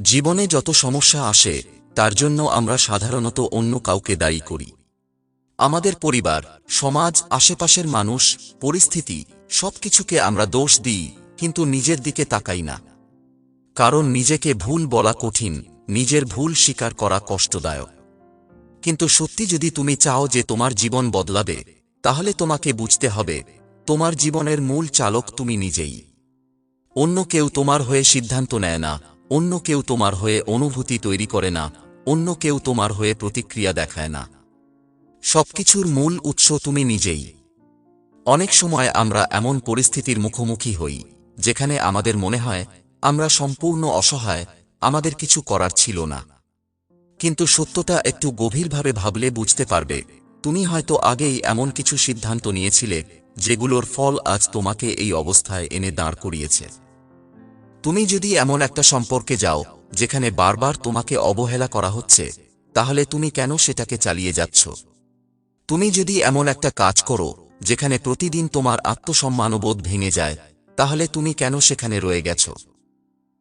জীবনে যত সমস্যা আসে, তার জন্য আমরা সাধারণত অন্য কাউকে দায়ী করি। আমাদের পরিবার, সমাজ, আশেপাশের মানুষ, পরিস্থিতি, সবকিছুকে আমরা দোষ দিই, কিন্তু নিজের দিকে তাকাই না। কারণ নিজেকে ভুল বলা কঠিন, নিজের ভুল স্বীকার করা কষ্টদায়ক। কিন্তু সত্যি যদি তুমি চাও যে তোমার জীবন বদলাবে, তাহলে তোমাকে বুঝতে হবে, তোমার জীবনের মূল চালক তুমি নিজেই। অন্য কেউ তোমার হয়ে সিদ্ধান্ত নেয় না অন্য কেউ তোমার হয়ে অনুভূতি তৈরি করে না, অন্য কেউ তোমার হয়ে প্রতিক্রিয়া দেখায় না। সবকিছুর মূল উৎস তুমি নিজেই। অনেক সময় আমরা এমন পরিস্থিতির মুখোমুখি হই, যেখানে আমাদের মনে হয়, আমরা সম্পূর্ণ অসহায়, আমাদের কিছু করার ছিল না। কিন্তু সত্যতা একটু গভীরভাবে ভাবলে বুঝতে পারবে, তুমি হয়তো আগেই এমন কিছু সিদ্ধান্ত নিয়েছিলে, যেগুলোর ফল আজ তোমাকে এই অবস্থায় এনে দাঁড় করিয়েছে। তুমি যদি এমন একটা সম্পর্কে যাও, যেখানে বারবার তোমাকে অবহেলা করা হচ্ছে, তাহলে তুমি কেন সেটাকে চালিয়ে যাচ্ছ? তুমি যদি এমন একটা কাজ করো, যেখানে প্রতিদিন তোমার আত্মসম্মানবোধ ভেঙে যায়, তাহলে তুমি কেন সেখানে রয়ে গেছ?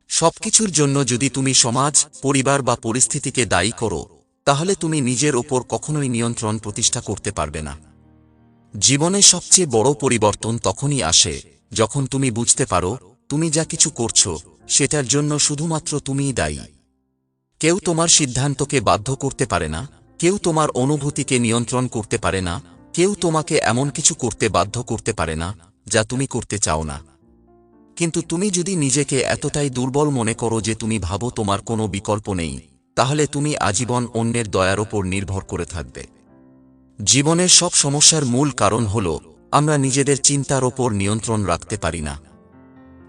সবকিছুর জন্য যদি তুমি সমাজ, পরিবার বা পরিস্থিতিকে দায়ী করো, তাহলে তুমি নিজের ওপর কখনোই নিয়ন্ত্রণ প্রতিষ্ঠা করতে পারবে না। জীবনে সবচেয়ে বড় পরিবর্তন তখনই আসে, যখন তুমি বুঝতে পারো তুমি যা কিছু করছ, সেটার জন্য শুধুমাত্র তুমিই দায়ী। কেউ তোমার সিদ্ধান্তকে বাধ্য করতে পারে না, কেউ তোমার অনুভূতিকে নিয়ন্ত্রণ করতে পারে না, কেউ তোমাকে এমন কিছু করতে বাধ্য করতে পারে না, যা তুমি করতে চাও না। কিন্তু তুমি যদি নিজেকে এতটাই দুর্বল মনে করো যে তুমি ভাবো তোমার কোনো বিকল্প নেই, তাহলে তুমি আজীবন অন্যের দয়ার ওপর নির্ভর করে থাকবে। জীবনের সব সমস্যার মূল কারণ হল, আমরা নিজেদের চিন্তার ওপর নিয়ন্ত্রণ রাখতে পারি না।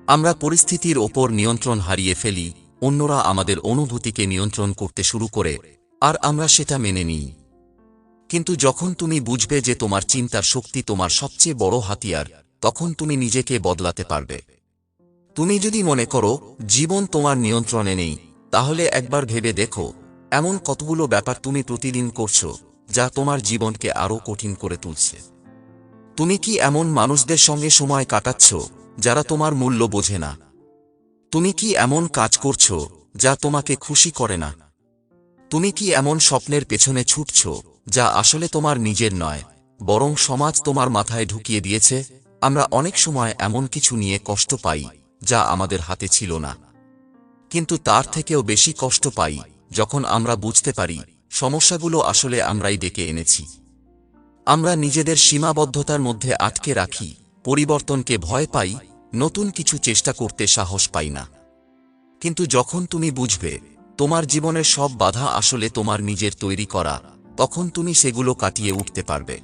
আমরা পরিস্থিতির ওপর নিয়ন্ত্রণ হারিয়ে ফেলি, অন্যরা আমাদের অনুভূতিকে নিয়ন্ত্রণ করতে শুরু করে, আর আমরা সেটা মেনে নিই। কিন্তু যখন তুমি বুঝবে যে তোমার চিন্তার শক্তি তোমার সবচেয়ে বড় হাতিয়ার, তখন তুমি নিজেকে বদলাতে পারবে। তুমি যদি মনে করো, জীবন তোমার নিয়ন্ত্রণে নেই, তাহলে একবার ভেবে দেখো, এমন কতগুলো ব্যাপার তুমি প্রতিদিন করছ, যা তোমার জীবনকে আরও কঠিন করে তুলছে। তুমি কি এমন মানুষদের সঙ্গে সময় কাটাচ্ছ যারা তোমার মূল্য বোঝে না। তুমি কি এমন কাজ করছ যা তোমাকে খুশি করে না? তুমি কি এমন স্বপ্নের পেছনে ছুটছ যা আসলে তোমার নিজের নয়, বরং সমাজ তোমার মাথায় ঢুকিয়ে দিয়েছে? আমরা অনেক সময় এমন কিছু নিয়ে কষ্ট পাই যা আমাদের হাতে ছিল না। কিন্তু তার থেকেও বেশি কষ্ট পাই যখন আমরা বুঝতে পারি সমস্যাগুলো আসলে আমরাই ডেকে এনেছি। আমরা নিজেদের সীমাবদ্ধতার মধ্যে আটকে রাখি পরিবর্তনকে ভয় পাই, নতুন কিছু চেষ্টা করতে সাহস পাই না। কিন্তু যখন তুমি বুঝবে, তোমার জীবনের সব বাধা আসলে তোমার নিজের তৈরি করা, তখন তুমি সেগুলো কাটিয়ে উঠতে পারবে।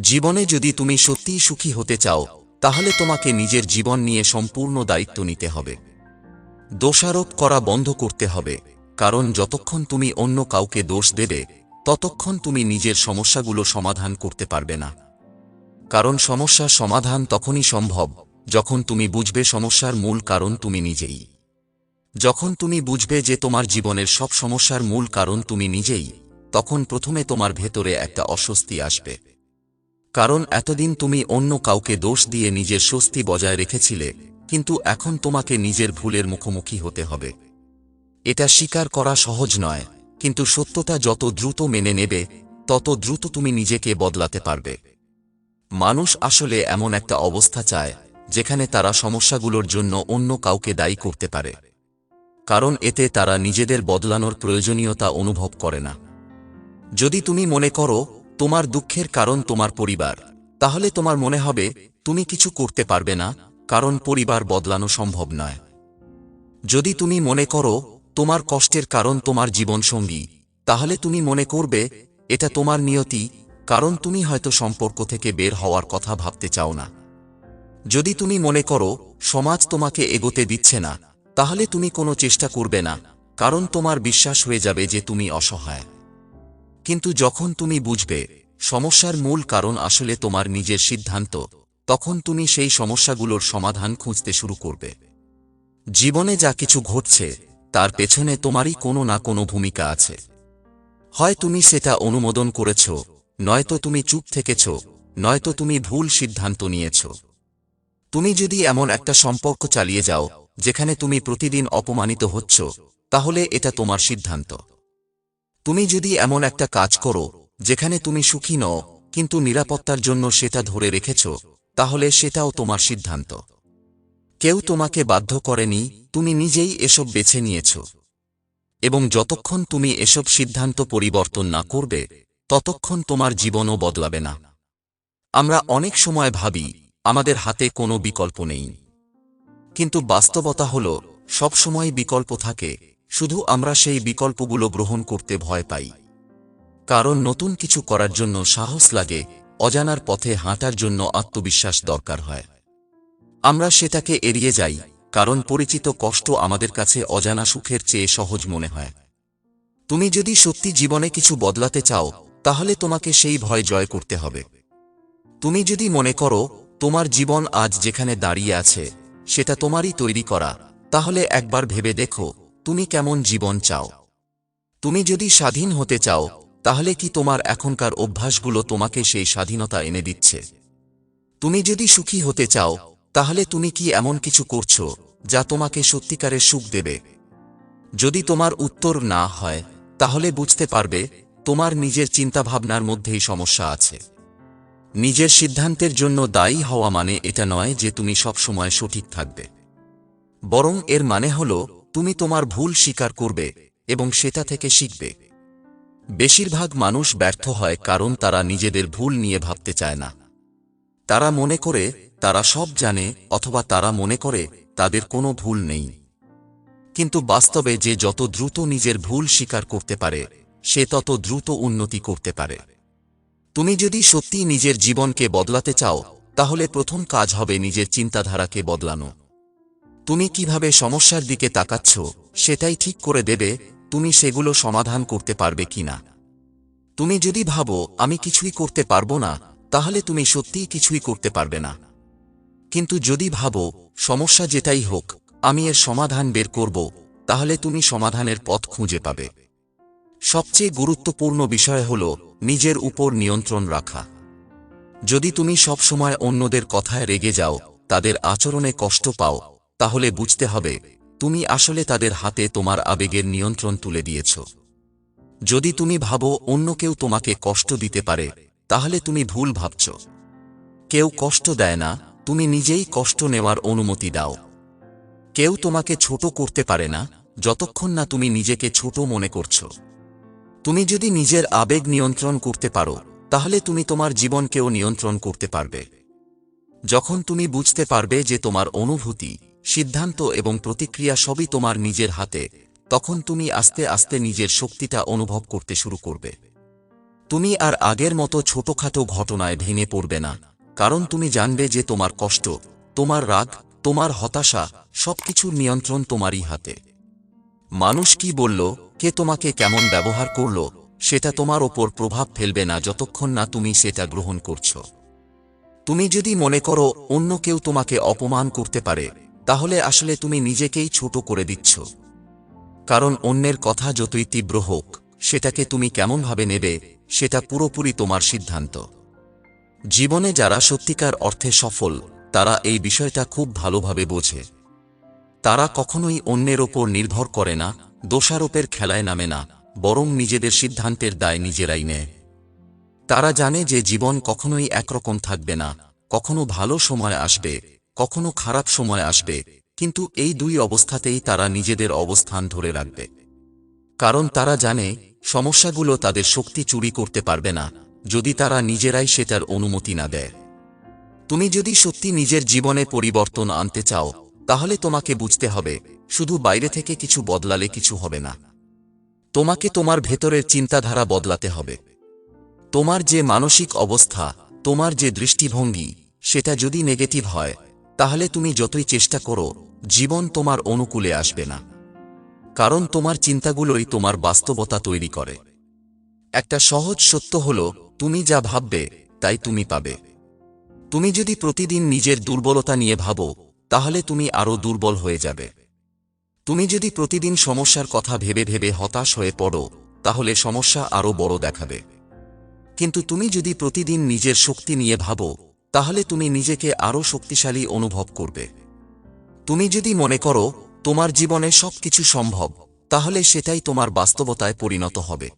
জীবনে যদি তুমি সত্যিই সুখী হতে চাও, তাহলে তোমাকে নিজের জীবন নিয়ে সম্পূর্ণ দায়িত্ব নিতে হবে। দোষারোপ করা বন্ধ করতে হবে, কারণ যতক্ষণ তুমি অন্য কাউকে দোষ দেবে, ততক্ষণ তুমি নিজের সমস্যাগুলো সমাধান করতে পারবে না। কারণ সমস্যার সমাধান তখনই সম্ভব, যখন তুমি বুঝবে সমস্যার মূল কারণ তুমি নিজেই। যখন তুমি বুঝবে যে তোমার জীবনের সব সমস্যার মূল কারণ তুমি নিজেই, তখন প্রথমে তোমার ভেতরে একটা অস্বস্তি আসবে। কারণ এতদিন তুমি অন্য কাউকে দোষ দিয়ে নিজের স্বস্তি বজায় রেখেছিলে, কিন্তু এখন তোমাকে নিজের ভুলের মুখোমুখি হতে হবে। এটা স্বীকার করা সহজ নয়, কিন্তু সত্যতা যত দ্রুত মেনে নেবে, তত দ্রুত তুমি নিজেকে বদলাতে পারবে। মানুষ আসলে এমন একটা অবস্থা চায়, যেখানে তারা সমস্যাগুলোর জন্য অন্য কাউকে দায়ী করতে পারে। কারণ এতে তারা নিজেদের বদলানোর প্রয়োজনীয়তা অনুভব করে না। যদি তুমি মনে করো, তোমার দুঃখের কারণ তোমার পরিবার, তাহলে তোমার মনে হবে, তুমি কিছু করতে পারবে না, কারণ পরিবার বদলানো সম্ভব নয়। যদি তুমি মনে করো, তোমার কষ্টের কারণ তোমার জীবনসঙ্গী, তাহলে তুমি মনে করবে, এটা তোমার নিয়তি কারণ তুমি হয়তো সম্পর্ক থেকে বের হওয়ার কথা ভাবতে চাও না। যদি তুমি মনে করো, সমাজ তোমাকে এগোতে দিচ্ছে না, তাহলে তুমি কোনো চেষ্টা করবে না, কারণ তোমার বিশ্বাস হয়ে যাবে যে তুমি অসহায়। কিন্তু যখন তুমি বুঝবে, সমস্যার মূল কারণ আসলে তোমার নিজের সিদ্ধান্ত, তখন তুমি সেই সমস্যাগুলোর সমাধান খুঁজতে শুরু করবে। জীবনে যা কিছু ঘটছে, তার পেছনে তোমারই কোনো না কোনো ভূমিকা আছে। হয় তুমি সেটা অনুমোদন করেছ নয়তো তুমি চুপ থেকেছ, নয়তো তুমি ভুল সিদ্ধান্ত নিয়েছ। তুমি যদি এমন একটা সম্পর্ক চালিয়ে যাও, যেখানে তুমি প্রতিদিন অপমানিত হচ্ছ, তাহলে এটা তোমার সিদ্ধান্ত। তুমি যদি এমন একটা কাজ করো, যেখানে তুমি সুখী নও, কিন্তু নিরাপত্তার জন্য সেটা ধরে রেখেছ, তাহলে সেটাও তোমার সিদ্ধান্ত। কেউ তোমাকে বাধ্য করেনি, তুমি নিজেই এসব বেছে নিয়েছ। এবং যতক্ষণ তুমি এসব সিদ্ধান্ত পরিবর্তন না করবে ততক্ষণ তোমার জীবনও বদলাবে না। আমরা অনেক সময় ভাবি, আমাদের হাতে কোনো বিকল্প নেই। কিন্তু বাস্তবতা হল সবসময় বিকল্প থাকে, শুধু আমরা সেই বিকল্পগুলো গ্রহণ করতে ভয় পাই। কারণ নতুন কিছু করার জন্য সাহস লাগে, অজানার পথে হাঁটার জন্য আত্মবিশ্বাস দরকার হয়। আমরা সেটাকে এড়িয়ে যাই, কারণ পরিচিত কষ্ট আমাদের কাছে অজানা সুখের চেয়ে সহজ মনে হয়। তুমি যদি সত্যি জীবনে কিছু বদলাতে চাও তাহলে তোমাকে সেই ভয় জয় করতে হবে। তুমি যদি মনে করো, তোমার জীবন আজ যেখানে দাঁড়িয়ে আছে, সেটা তোমারই তৈরি করা, তাহলে একবার ভেবে দেখো, তুমি কেমন জীবন চাও। তুমি যদি স্বাধীন হতে চাও, তাহলে কি তোমার এখনকার অভ্যাসগুলো তোমাকে সেই স্বাধীনতা এনে দিচ্ছে? তুমি যদি সুখী হতে চাও, তাহলে তুমি কি এমন কিছু করছ, যা তোমাকে সত্যিকারের সুখ দেবে? যদি তোমার উত্তর না হয়, তাহলে বুঝতে পারবে তোমার নিজের চিন্তাভাবনার মধ্যেই সমস্যা আছে। নিজের সিদ্ধান্তের জন্য দায়ী হওয়া মানে এটা নয় যে তুমি সবসময় সঠিক থাকবে। বরং এর মানে হল, তুমি তোমার ভুল স্বীকার করবে এবং সেটা থেকে শিখবে। বেশিরভাগ মানুষ ব্যর্থ হয় কারণ তারা নিজেদের ভুল নিয়ে ভাবতে চায় না। তারা মনে করে, তারা সব জানে অথবা তারা মনে করে, তাদের কোনো ভুল নেই। কিন্তু বাস্তবে যে যত দ্রুত নিজের ভুল স্বীকার করতে পারে সে তত দ্রুত উন্নতি করতে পারে। তুমি যদি সত্যি নিজের জীবনকে বদলাতে চাও, তাহলে প্রথম কাজ হবে নিজের চিন্তাধারাকে বদলানো। তুমি কীভাবে সমস্যার দিকে তাকাচ্ছ, সেটাই ঠিক করে দেবে, তুমি সেগুলো সমাধান করতে পারবে কিনা। তুমি যদি ভাবো, আমি কিছুই করতে পারব না, তাহলে তুমি সত্যিই কিছুই করতে পারবে না। কিন্তু যদি ভাবো, সমস্যা যেটাই হোক, আমি এর সমাধান বের করব, তাহলে তুমি সমাধানের পথ খুঁজে পাবে। সবচেয়ে গুরুত্বপূর্ণ বিষয় হল নিজের উপর নিয়ন্ত্রণ রাখা। যদি তুমি সবসময় অন্যদের কথায় রেগে যাও, তাদের আচরণে কষ্ট পাও, তাহলে বুঝতে হবে, তুমি আসলে তাদের হাতে তোমার আবেগের নিয়ন্ত্রণ তুলে দিয়েছ। যদি তুমি ভাবো অন্য কেউ তোমাকে কষ্ট দিতে পারে, তাহলে তুমি ভুল ভাবছ। কেউ কষ্ট দেয় না, তুমি নিজেই কষ্ট নেওয়ার অনুমতি দাও। কেউ তোমাকে ছোট করতে পারে না, যতক্ষণ না তুমি নিজেকে ছোট মনে করছ। তুমি যদি নিজের আবেগ নিয়ন্ত্রণ করতে পারো, তাহলে তুমি তোমার জীবনকেও নিয়ন্ত্রণ করতে পারবে। যখন তুমি বুঝতে পারবে যে তোমার অনুভূতি, সিদ্ধান্ত এবং প্রতিক্রিয়া সবই তোমার নিজের হাতে, তখন তুমি আস্তে আস্তে নিজের শক্তিটা অনুভব করতে শুরু করবে। তুমি আর আগের মতো ছোটখাটো ঘটনায় ভেঙে পড়বে না, কারণ তুমি জানবে যে তোমার কষ্ট, তোমার রাগ, তোমার হতাশা, সবকিছুর নিয়ন্ত্রণ তোমারই হাতে। মানুষ কি বলল? কে তোমাকে কেমন ব্যবহার করল, সেটা তোমার ওপর প্রভাব ফেলবে না যতক্ষণ না তুমি সেটা গ্রহণ করছ। তুমি যদি মনে করো অন্য কেউ তোমাকে অপমান করতে পারে, তাহলে আসলে তুমি নিজেকেই ছোট করে দিচ্ছ। কারণ অন্যের কথা যতই তীব্র হোক, সেটাকে তুমি কেমনভাবে নেবে, সেটা পুরোপুরি তোমার সিদ্ধান্ত। জীবনে যারা সত্যিকার অর্থে সফল, তারা এই বিষয়টা খুব ভালোভাবে বোঝে। তারা কখনোই অন্যের ওপর নির্ভর করে না দোষারোপের খেলায় নামে না, বরং নিজেদের সিদ্ধান্তের দায় নিজেরাই নেয়। তারা জানে যে জীবন কখনোই একরকম থাকবে না, কখনো ভালো সময় আসবে, কখনো খারাপ সময় আসবে, কিন্তু এই দুই অবস্থাতেই তারা নিজেদের অবস্থান ধরে রাখবে। কারণ তারা জানে, সমস্যাগুলো তাদের শক্তি চুরি করতে পারবে না, যদি তারা নিজেরাই সেটার অনুমতি না দেয়। তুমি যদি সত্যি নিজের জীবনে পরিবর্তন আনতে চাও তাহলে তোমাকে বুঝতে হবে, শুধু বাইরে থেকে কিছু বদলালে কিছু হবে না। তোমাকে তোমার ভেতরের চিন্তাধারা বদলাতে হবে। তোমার যে মানসিক অবস্থা, তোমার যে দৃষ্টিভঙ্গি, সেটা যদি নেগেটিভ হয়, তাহলে তুমি যতই চেষ্টা করো, জীবন তোমার অনুকূলে আসবে না। কারণ তোমার চিন্তাগুলোই তোমার বাস্তবতা তৈরি করে। একটা সহজ সত্য হল, তুমি যা ভাববে, তাই তুমি পাবে। তুমি যদি প্রতিদিন নিজের দুর্বলতা নিয়ে ভাবো তাহলে তুমি আরও দুর্বল হয়ে যাবে। তুমি যদি প্রতিদিন সমস্যার কথা ভেবে ভেবে হতাশ হয়ে পড়ো, তাহলে সমস্যা আরও বড় দেখাবে। কিন্তু তুমি যদি প্রতিদিন নিজের শক্তি নিয়ে ভাবো, তাহলে তুমি নিজেকে আরও শক্তিশালী অনুভব করবে। তুমি যদি মনে করো, তোমার জীবনে সবকিছু সম্ভব, তাহলে সেটাই তোমার বাস্তবতায় পরিণত হবে।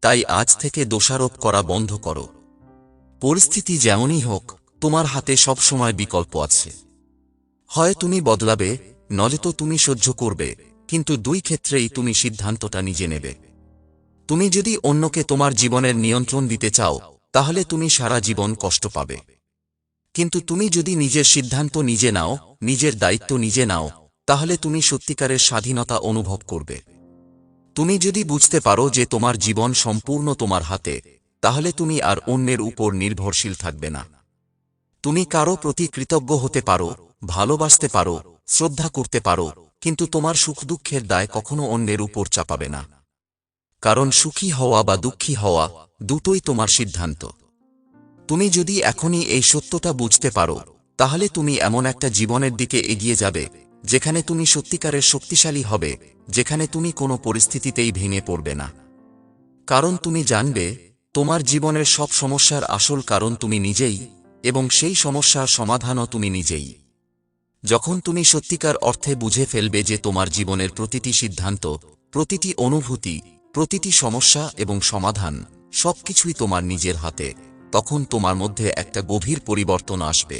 তাই আজ থেকে দোষারোপ করা বন্ধ করো। পরিস্থিতি যেমনই হোক, তোমার হাতে সব সময় বিকল্প আছে। হয় তুমি বদলাবে নয়তো তুমি সহ্য করবে, কিন্তু দুই ক্ষেত্রেই তুমি সিদ্ধান্তটা নিজে নেবে। তুমি যদি অন্যকে তোমার জীবনের নিয়ন্ত্রণ দিতে চাও, তাহলে তুমি সারা জীবন কষ্ট পাবে। কিন্তু তুমি যদি নিজের সিদ্ধান্ত নিজে নাও, নিজের দায়িত্ব নিজে নাও, তাহলে তুমি সত্যিকারের স্বাধীনতা অনুভব করবে। তুমি যদি বুঝতে পারো যে তোমার জীবন সম্পূর্ণ তোমার হাতে, তাহলে তুমি আর অন্যের উপর নির্ভরশীল থাকবে না। তুমি কারও প্রতি কৃতজ্ঞ হতে পারো ভালোবাসতে পারো, শ্রদ্ধা করতে পারো, কিন্তু তোমার সুখ দুঃখের দায় কখনো অন্যের উপর চাপাবে না। কারণ সুখী হওয়া বা দুঃখী হওয়া দুটোই তোমার সিদ্ধান্ত। তুমি যদি এখনই এই সত্যটা বুঝতে পারো, তাহলে তুমি এমন একটা জীবনের দিকে এগিয়ে যাবে, যেখানে তুমি সত্যিকারের শক্তিশালী হবে, যেখানে তুমি কোনো পরিস্থিতিতেই ভেঙে পড়বে না। কারণ তুমি জানবে, তোমার জীবনের সব সমস্যার আসল কারণ তুমি নিজেই, এবং সেই সমস্যার সমাধানও তুমি নিজেই। যখন তুমি সত্যিকার অর্থে বুঝে ফেলবে যে তোমার জীবনের প্রতিটি সিদ্ধান্ত, প্রতিটি অনুভূতি, প্রতিটি সমস্যা এবং সমাধান সবকিছুই তোমার নিজের হাতে, তখন তোমার মধ্যে একটা গভীর পরিবর্তন আসবে।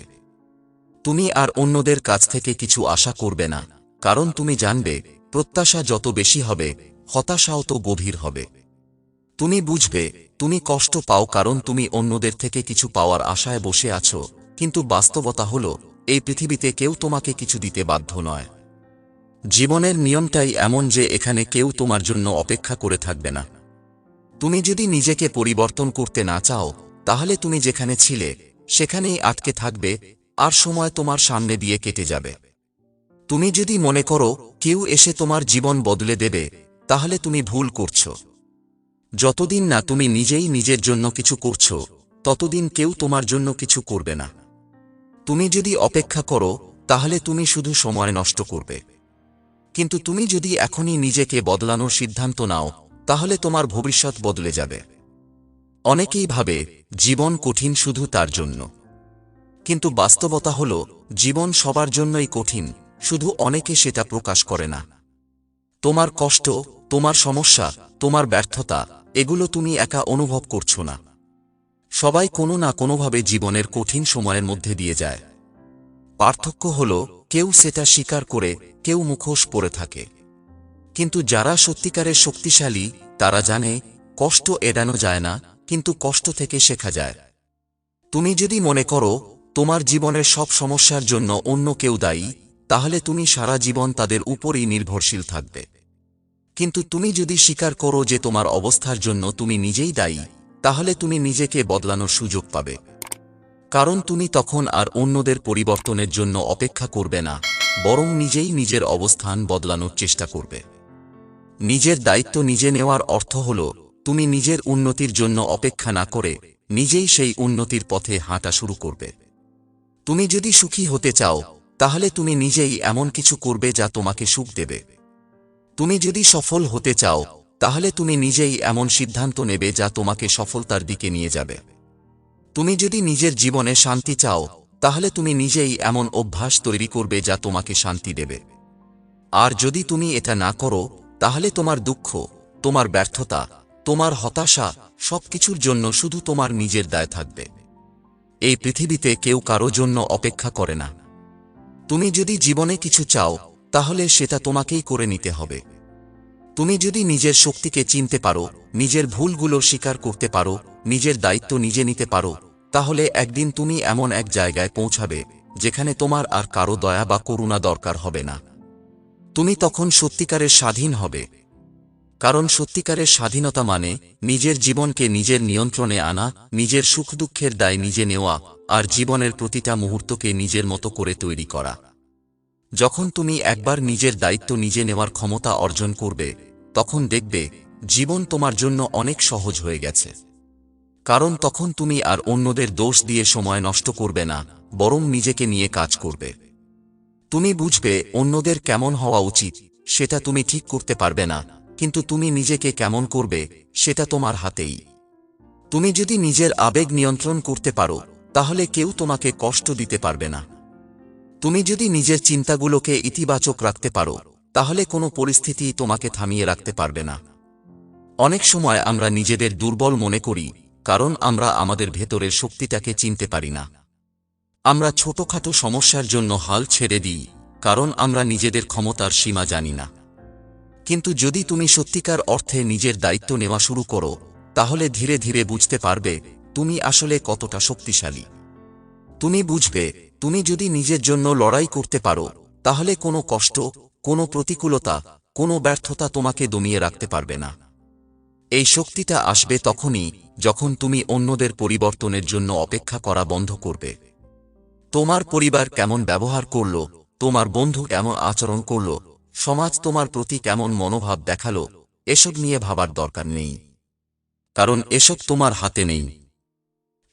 তুমি আর অন্যদের কাছ থেকে কিছু আশা করবে না, কারণ তুমি জানবে, প্রত্যাশা যত বেশি হবে, হতাশাও তো গভীর হবে। তুমি বুঝবে, তুমি কষ্ট পাও কারণ তুমি অন্যদের থেকে কিছু পাওয়ার আশায় বসে আছো, কিন্তু বাস্তবতা হল এই পৃথিবীতে কেউ তোমাকে কিছু দিতে বাধ্য নয়। জীবনের নিয়মটাই এমন যে এখানে কেউ তোমার জন্য অপেক্ষা করে থাকবে না। তুমি যদি নিজেকে পরিবর্তন করতে না চাও, তাহলে তুমি যেখানে ছিলে, সেখানেই আটকে থাকবে, আর সময় তোমার সামনে দিয়ে কেটে যাবে। তুমি যদি মনে করো, কেউ এসে তোমার জীবন বদলে দেবে, তাহলে তুমি ভুল করছ। যতদিন না তুমি নিজেই নিজের জন্য কিছু করছ, ততদিন কেউ তোমার জন্য কিছু করবে না। তুমি যদি অপেক্ষা করো, তাহলে তুমি শুধু সময় নষ্ট করবে। কিন্তু তুমি যদি এখনই নিজেকে বদলানোর সিদ্ধান্ত নাও, তাহলে তোমার ভবিষ্যৎ বদলে যাবে। অনেকেই ভাবে, জীবন কঠিন শুধু তার জন্য। কিন্তু বাস্তবতা হল, জীবন সবার জন্যই কঠিন, শুধু অনেকে সেটা প্রকাশ করে না। তোমার কষ্ট, তোমার সমস্যা, তোমার ব্যর্থতা, এগুলো তুমি একা অনুভব করছ না। সবাই কোনো না কোনোভাবে জীবনের কঠিন সময়ের মধ্যে দিয়ে যায়। পার্থক্য হল, কেউ সেটা স্বীকার করে, কেউ মুখোশ পরে থাকে। কিন্তু যারা সত্যিকারের শক্তিশালী, তারা জানে, কষ্ট এড়ানো যায় না, কিন্তু কষ্ট থেকে শেখা যায়। তুমি যদি মনে করো, তোমার জীবনের সব সমস্যার জন্য অন্য কেউ দায়ী, তাহলে তুমি সারা জীবন তাদের উপরই নির্ভরশীল থাকবে। কিন্তু তুমি যদি স্বীকার করো যে তোমার অবস্থার জন্য তুমি নিজেই দায়ী তাহলে তুমি নিজেকে বদলানোর সুযোগ পাবে। কারণ তুমি তখন আর অন্যদের পরিবর্তনের জন্য অপেক্ষা করবে না, বরং নিজেই নিজের অবস্থান বদলানোর চেষ্টা করবে। নিজের দায়িত্ব নিজে নেওয়ার অর্থ হল, তুমি নিজের উন্নতির জন্য অপেক্ষা না করে নিজেই সেই উন্নতির পথে হাঁটা শুরু করবে। তুমি যদি সুখী হতে চাও, তাহলে তুমি নিজেই এমন কিছু করবে যা তোমাকে সুখ দেবে। তুমি যদি সফল হতে চাও তাহলে তুমি নিজেই এমন সিদ্ধান্ত নেবে যা তোমাকে সফলতার দিকে নিয়ে যাবে। তুমি যদি নিজের জীবনে শান্তি চাও, তাহলে তুমি নিজেই এমন অভ্যাস তৈরি করবে যা তোমাকে শান্তি দেবে। আর যদি তুমি এটা না করো, তাহলে তোমার দুঃখ, তোমার ব্যর্থতা, তোমার হতাশা সবকিছুর জন্য শুধু তোমার নিজের দায় থাকবে। এই পৃথিবীতে কেউ কারও জন্য অপেক্ষা করে না। তুমি যদি জীবনে কিছু চাও, তাহলে সেটা তোমাকেই করে নিতে হবে। তুমি যদি নিজের শক্তিকে চিনতে পারো, নিজের ভুলগুলো স্বীকার করতে পারো, নিজের দায়িত্ব নিজে নিতে পারো, তাহলে একদিন তুমি এমন এক জায়গায় পৌঁছাবে, যেখানে তোমার আর কারও দয়া বা করুণা দরকার হবে না। তুমি তখন সত্যিকারের স্বাধীন হবে। কারণ সত্যিকারের স্বাধীনতা মানে নিজের জীবনকে নিজের নিয়ন্ত্রণে আনা, নিজের সুখ দুঃখের দায় নিজে নেওয়া, আর জীবনের প্রতিটা মুহূর্তকে নিজের মতো করে তৈরি করা। যখন তুমি একবার নিজের দায়িত্ব নিজে নেওয়ার ক্ষমতা অর্জন করবে, তখন দেখবে জীবন তোমার জন্য অনেক সহজ হয়ে গেছে। কারণ তখন তুমি আর অন্যদের দোষ দিয়ে সময় নষ্ট করবে না, বরং নিজেকে নিয়ে কাজ করবে। তুমি বুঝবে অন্যদের কেমন হওয়া উচিত, সেটা তুমি ঠিক করতে পারবে না, কিন্তু তুমি নিজেকে কেমন করবে, সেটা তোমার হাতেই। তুমি যদি নিজের আবেগ নিয়ন্ত্রণ করতে পারো, তাহলে কেউ তোমাকে কষ্ট দিতে পারবে না। তুমি যদি নিজের চিন্তাগুলোকে ইতিবাচক রাখতে পারো, তাহলে কোনো পরিস্থিতি তোমাকে থামিয়ে রাখতে পারবে না। অনেক সময় আমরা নিজেদের দুর্বল মনে করি, কারণ আমরা আমাদের ভেতরের শক্তিটাকে চিনতে পারি না। আমরা ছোটখাটো সমস্যার জন্য হাল ছেড়ে দিই, কারণ আমরা নিজেদের ক্ষমতার সীমা জানি না। কিন্তু যদি তুমি সত্যিকার অর্থে নিজের দায়িত্ব নেওয়া শুরু করো, তাহলে ধীরে ধীরে বুঝতে পারবে, তুমি আসলে কতটা শক্তিশালী। তুমি বুঝবে তুমি যদি নিজের জন্য লড়াই করতে পারো, তাহলে কোনো কষ্ট, কোনো প্রতিকূলতা, কোনো ব্যর্থতা তোমাকে দমিয়ে রাখতে পারবে না। এই শক্তিটা আসবে তখনই যখন তুমি অন্যদের পরিবর্তনের জন্য অপেক্ষা করা বন্ধ করবে। তোমার পরিবার কেমন ব্যবহার করল, তোমার বন্ধু কেমন আচরণ করল, সমাজ তোমার প্রতি কেমন মনোভাব দেখাল, এসব নিয়ে ভাবার দরকার নেই। কারণ এসব তোমার হাতে নেই।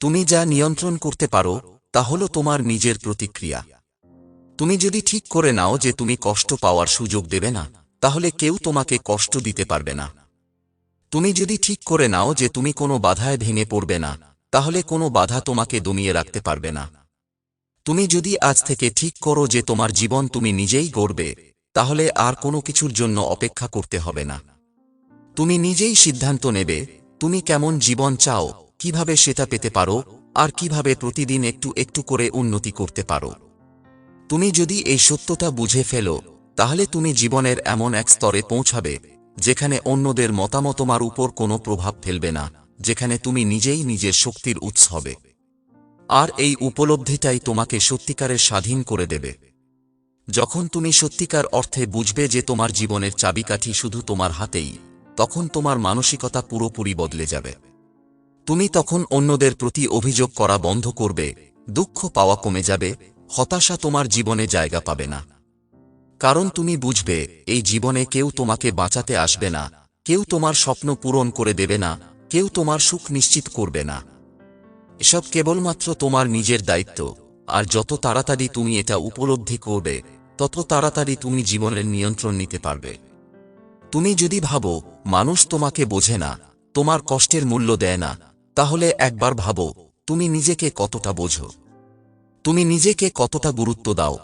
তুমি যা নিয়ন্ত্রণ করতে পারো তা হল তোমার নিজের প্রতিক্রিয়া। তুমি যদি ঠিক করে নাও যে তুমি কষ্ট পাওয়ার সুযোগ দেবে না, তাহলে কেউ তোমাকে কষ্ট দিতে পারবে না। তুমি যদি ঠিক করে নাও যে তুমি কোনো বাধায় ভেঙে পড়বে না, তাহলে কোনো বাধা তোমাকে দমিয়ে রাখতে পারবে না। তুমি যদি আজ থেকে ঠিক করো যে তোমার জীবন তুমি নিজেই গড়বে, তাহলে আর কোনো কিছুর জন্য অপেক্ষা করতে হবে না। তুমি নিজেই সিদ্ধান্ত নেবে, তুমি কেমন জীবন চাও, কীভাবে সেটা পেতে পারো আর কীভাবে প্রতিদিন একটু একটু করে উন্নতি করতে পারো? তুমি যদি এই সত্যটা বুঝে ফেলো, তাহলে তুমি জীবনের এমন এক স্তরে পৌঁছাবে, যেখানে অন্যদের মতামত তোমার উপর কোনো প্রভাব ফেলবে না, যেখানে তুমি নিজেই নিজের শক্তির উৎস হবে। আর এই উপলব্ধিটাই তোমাকে সত্যিকারের স্বাধীন করে দেবে। যখন তুমি সত্যিকার অর্থে বুঝবে যে তোমার জীবনের চাবিকাঠি শুধু তোমার হাতেই, তখন তোমার মানসিকতা পুরোপুরি বদলে যাবে। তুমি তখন অন্যদের প্রতি অভিযোগ করা বন্ধ করবে, দুঃখ পাওয়া কমে যাবে, হতাশা তোমার জীবনে জায়গা পাবে না। কারণ তুমি বুঝবে, এই জীবনে কেউ তোমাকে বাঁচাতে আসবে না, কেউ তোমার স্বপ্ন পূরণ করে দেবে না, কেউ তোমার সুখ নিশ্চিত করবে না। এসব কেবলমাত্র তোমার নিজের দায়িত্ব, আর যত তাড়াতাড়ি তুমি এটা উপলব্ধি করবে, তত তাড়াতাড়ি তুমি জীবনের নিয়ন্ত্রণ নিতে পারবে। তুমি যদি ভাবো, মানুষ তোমাকে বোঝে না, তোমার কষ্টের মূল্য দেয় না তাহলে একবার ভাবো, তুমি নিজেকে কতটা বোঝো? তুমি নিজেকে কতটা গুরুত্ব দাও?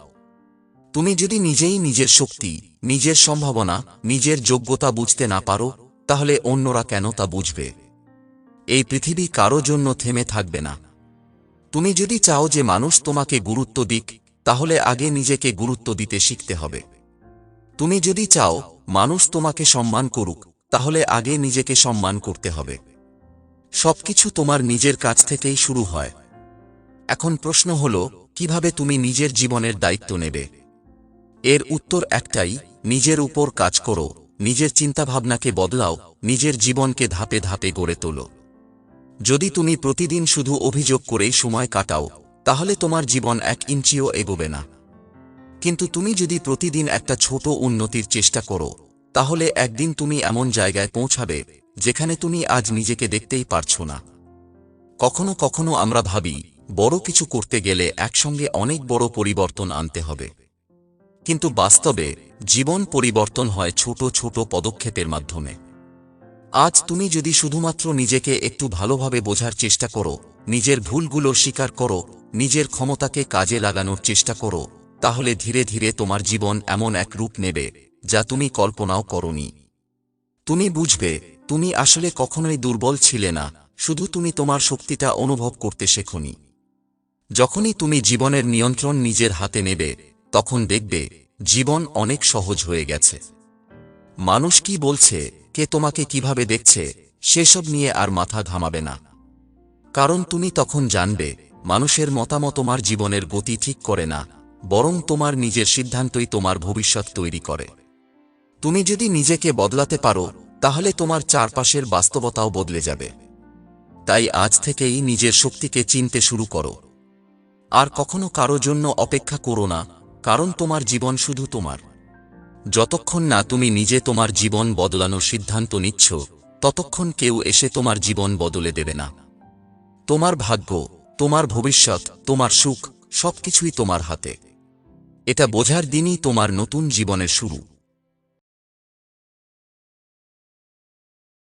তুমি যদি নিজেই নিজের শক্তি, নিজের সম্ভাবনা, নিজের যোগ্যতা বুঝতে না পারো, তাহলে অন্যরা কেন তা বুঝবে? এই পৃথিবী কারও জন্য থেমে থাকবে না। তুমি যদি চাও যে মানুষ তোমাকে গুরুত্ব দিক, তাহলে আগে নিজেকে গুরুত্ব দিতে শিখতে হবে। তুমি যদি চাও মানুষ তোমাকে সম্মান করুক, তাহলে আগে নিজেকে সম্মান করতে হবে। সবকিছু তোমার নিজের কাছ থেকেই শুরু হয়। এখন প্রশ্ন হল, কীভাবে তুমি নিজের জীবনের দায়িত্ব নেবে? এর উত্তর একটাই, নিজের উপর কাজ করো, নিজের চিন্তাভাবনাকে বদলাও, নিজের জীবনকে ধাপে ধাপে গড়ে তোলো। যদি তুমি প্রতিদিন শুধু অভিযোগ করেই সময় কাটাও, তাহলে তোমার জীবন এক ইঞ্চিও এগোবে না। কিন্তু তুমি যদি প্রতিদিন একটা ছোট উন্নতির চেষ্টা করো, তাহলে একদিন তুমি এমন জায়গায় পৌঁছাবে যেখানে তুমি আজ নিজেকে দেখতেই পারছ না। কখনো কখনো আমরা ভাবি, বড় কিছু করতে গেলে একসঙ্গে অনেক বড় পরিবর্তন আনতে হবে। কিন্তু বাস্তবে, জীবন পরিবর্তন হয় ছোট ছোট পদক্ষেপের মাধ্যমে। আজ তুমি যদি শুধুমাত্র নিজেকে একটু ভালোভাবে বোঝার চেষ্টা করো, নিজের ভুলগুলো স্বীকার করো, নিজের ক্ষমতাকে কাজে লাগানোর চেষ্টা করো, তাহলে ধীরে ধীরে তোমার জীবন এমন এক রূপ নেবে, যা তুমি কল্পনাও করনি। তুমি বুঝবে তুমি আসলে কখনোই দুর্বল ছিলে না, শুধু তুমি তোমার শক্তিটা অনুভব করতে শেখনি। যখনই তুমি জীবনের নিয়ন্ত্রণ নিজের হাতে নেবে, তখন দেখবে, জীবন অনেক সহজ হয়ে গেছে। মানুষ কি বলছে, কে তোমাকে কীভাবে দেখছে, সেসব নিয়ে আর মাথা ঘামাবে না। কারণ তুমি তখন জানবে, মানুষের মতামত তোমার জীবনের গতি ঠিক করে না, বরং তোমার নিজের সিদ্ধান্তই তোমার ভবিষ্যৎ তৈরি করে। তুমি যদি নিজেকে বদলাতে পারো তাহলে তোমার চারপাশের বাস্তবতাও বদলে যাবে। তাই আজ থেকেই নিজের শক্তিকে চিনতে শুরু করো। আর কখনো কারও জন্য অপেক্ষা করো না, কারণ তোমার জীবন শুধু তোমার। যতক্ষণ না তুমি নিজে তোমার জীবন বদলানোর সিদ্ধান্ত নিচ্ছ, ততক্ষণ কেউ এসে তোমার জীবন বদলে দেবে না। তোমার ভাগ্য, তোমার ভবিষ্যৎ, তোমার সুখ, সবকিছুই তোমার হাতে। এটা বোঝার দিনই তোমার নতুন জীবনের শুরু।